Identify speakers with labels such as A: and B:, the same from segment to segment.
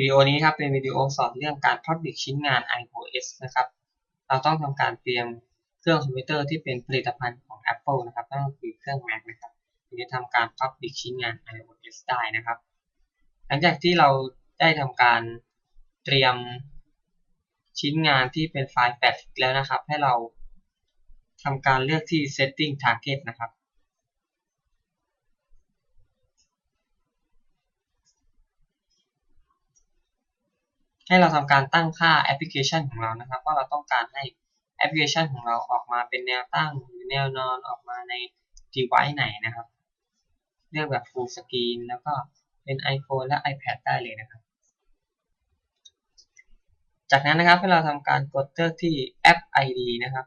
A: วิดีโอนี้ครับเป็นวิดีโอสอนเรื่องการ Public ชิ้นงาน iOS นะครับ เราต้องทำการเตรียมเครื่องคอมพิวเตอร์ที่เป็นผลิตภัณฑ์ของ Apple นะครับนั่นก็คือเครื่อง Mac นะครับถึงจะทำการ Public ชิ้นงาน iOS ได้นะครับ หลังจากที่เราได้ทำการเตรียมชิ้นงานที่เป็นไฟล์แฟลชแล้วนะครับ ให้เราทำการเลือกที่ Setting Target นะครับ ให้เราทำการตั้งค่าแอปพลิเคชันของเรานะครับ ว่าเราต้องการให้แอปพลิเคชันของเราออกมาเป็นแนวตั้งหรือแนวนอนออกมาใน device ไหนนะครับ เลือกแบบ full screen แล้วก็เป็น iPhone และ iPad ได้เลยนะครับ จากนั้นนะครับให้เราทำการกดเลือกที่ App ID นะครับ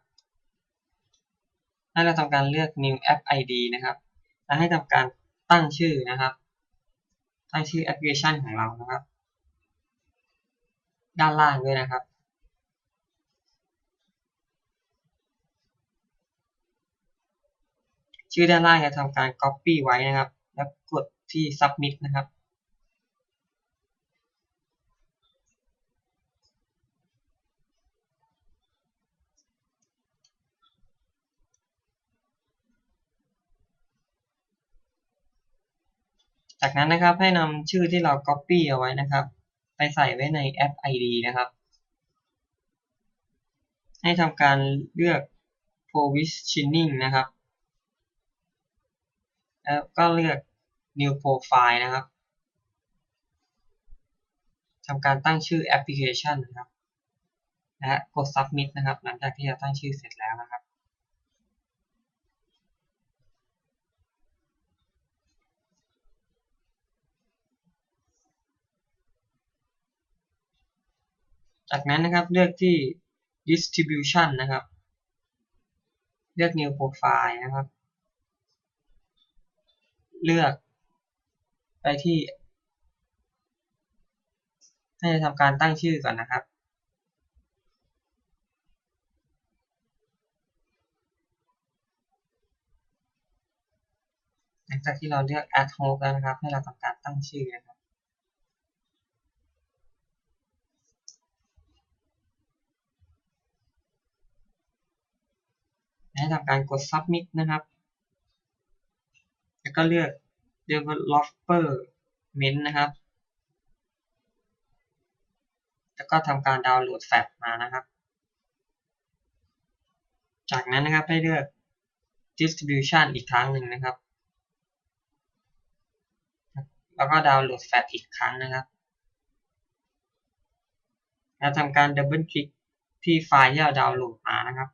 A: ให้เราทำการเลือก New App ID นะครับ และให้ทำการตั้งชื่อนะครับ ตั้งชื่อแอปพลิเคชันของเรานะครับ ด้านล่างด้วยนะครับ ชื่อด้านล่างจะทำการ Copy ไว้นะครับ แล้วกดที่ Submit นะครับจากนั้นนะครับให้นำชื่อที่เรา Copy เอาไว้นะครับ ไปใส่ไว้ในแอป ID นะครับ ให้ทำการเลือก Provisioning นะครับ แล้วก็เลือก New Profile นะครับทำการตั้งชื่อแอปพลิเคชันนะครับ และกด Submit นะครับ หลังจากที่เราตั้งชื่อเสร็จแล้วนะครับ จากนั้นนะครับเลือกที่ distribution นะครับ เลือก new profile นะครับ เลือกไปที่ ให้ทำการตั้งชื่อก่อนนะครับ หลังจากที่เราเลือก ad hoc แล้วนะครับ ให้เราทำการตั้งชื่อนะครับ ทำการกด submit นะครับ แล้วก็เลือก developer ment นะครับ แล้วก็ทำการดาวน์โหลดแฟลชมานะครับ จากนั้นนะครับให้เลือก distribution อีกครั้งหนึ่งนะครับ แล้วก็ดาวน์โหลดแฟลชอีกครั้งนะครับ แล้วทำการดับเบิลคลิกที่ไฟล์ที่เราดาวน์โหลดมานะครับ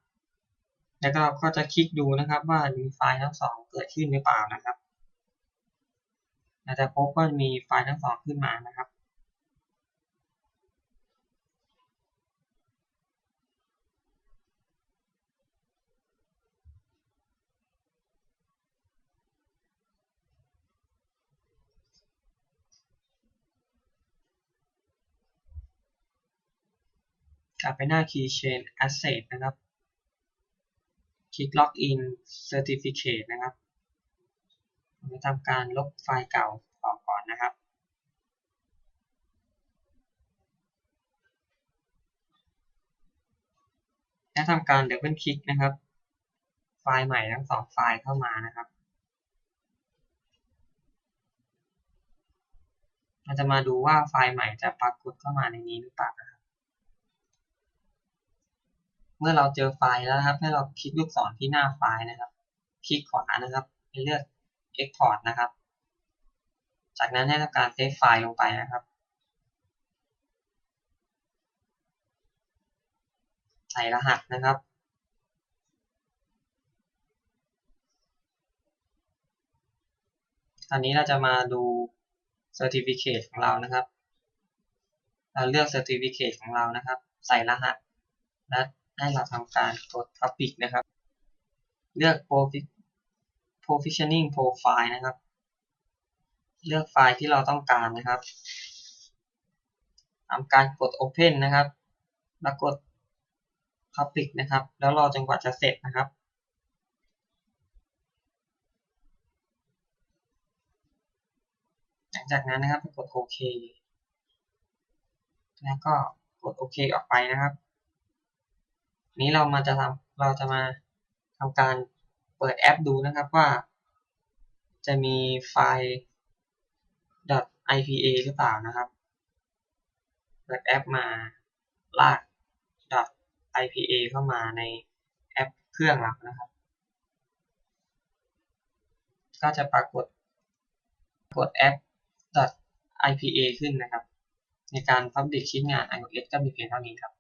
A: แล้วก็ก็จะคลิกดูนะครับว่ามีไฟล์ทั้งสองเกิดขึ้นหรือเปล่านะครับเราจะพบว่ามีไฟล์ทั้งสองขึ้นมานะครับ กลับไปหน้า Keychain Asset นะครับ ลิก Login Certificate นะครับจะทำการลบไฟล์เก่าออกก่อนนะครับ และทำการดับเบิลคลิกนะครับ ไฟล์ใหม่ทั้งสองไฟล์เข้ามานะครับเราจะมาดูว่าไฟล์ใหม่จะปรากฏเข้ามาในนี้หรือเปล่า เมื่อเราเจอไฟล์แล้วนะครับ ให้เราคลิกลูกศรที่หน้าไฟล์นะครับ คลิกขวานะครับให้เลือก Export นะครับ จากนั้นให้ทำการเซฟไฟล์ลงไปนะครับ ใส่รหัสนะครับตอนนี้เราจะมาดู Certificate ของเรานะครับ เราเลือก Certificate ของเรานะครับ ใส่รหัส และ ให้เราทำการกด Public นะครับ เลือก Provisioning Profile นะครับ เลือกไฟล์ที่เราต้องการนะครับทำการกด Open นะครับ แล้วกด Public นะครับ แล้วรอจนกว่าจะเสร็จนะครับ หลังจากนั้นนะครับกดโอเคแล้วก็กดโอเคออกไปนะครับ นี้เรามาจะทำเราจะมาทำการเปิดแอปดูนะครับว่า จะมีไฟล์ .ipa หรือเปล่านะครับ เปิดแอปมาลาก .ipa เข้ามาในแอปเครื่องเรานะครับ ก็จะปรากฏกดแอป .ipa ขึ้นนะครับ ในการ Public ชิ้นงาน iOS ก็มีเพียงเท่านี้ครับ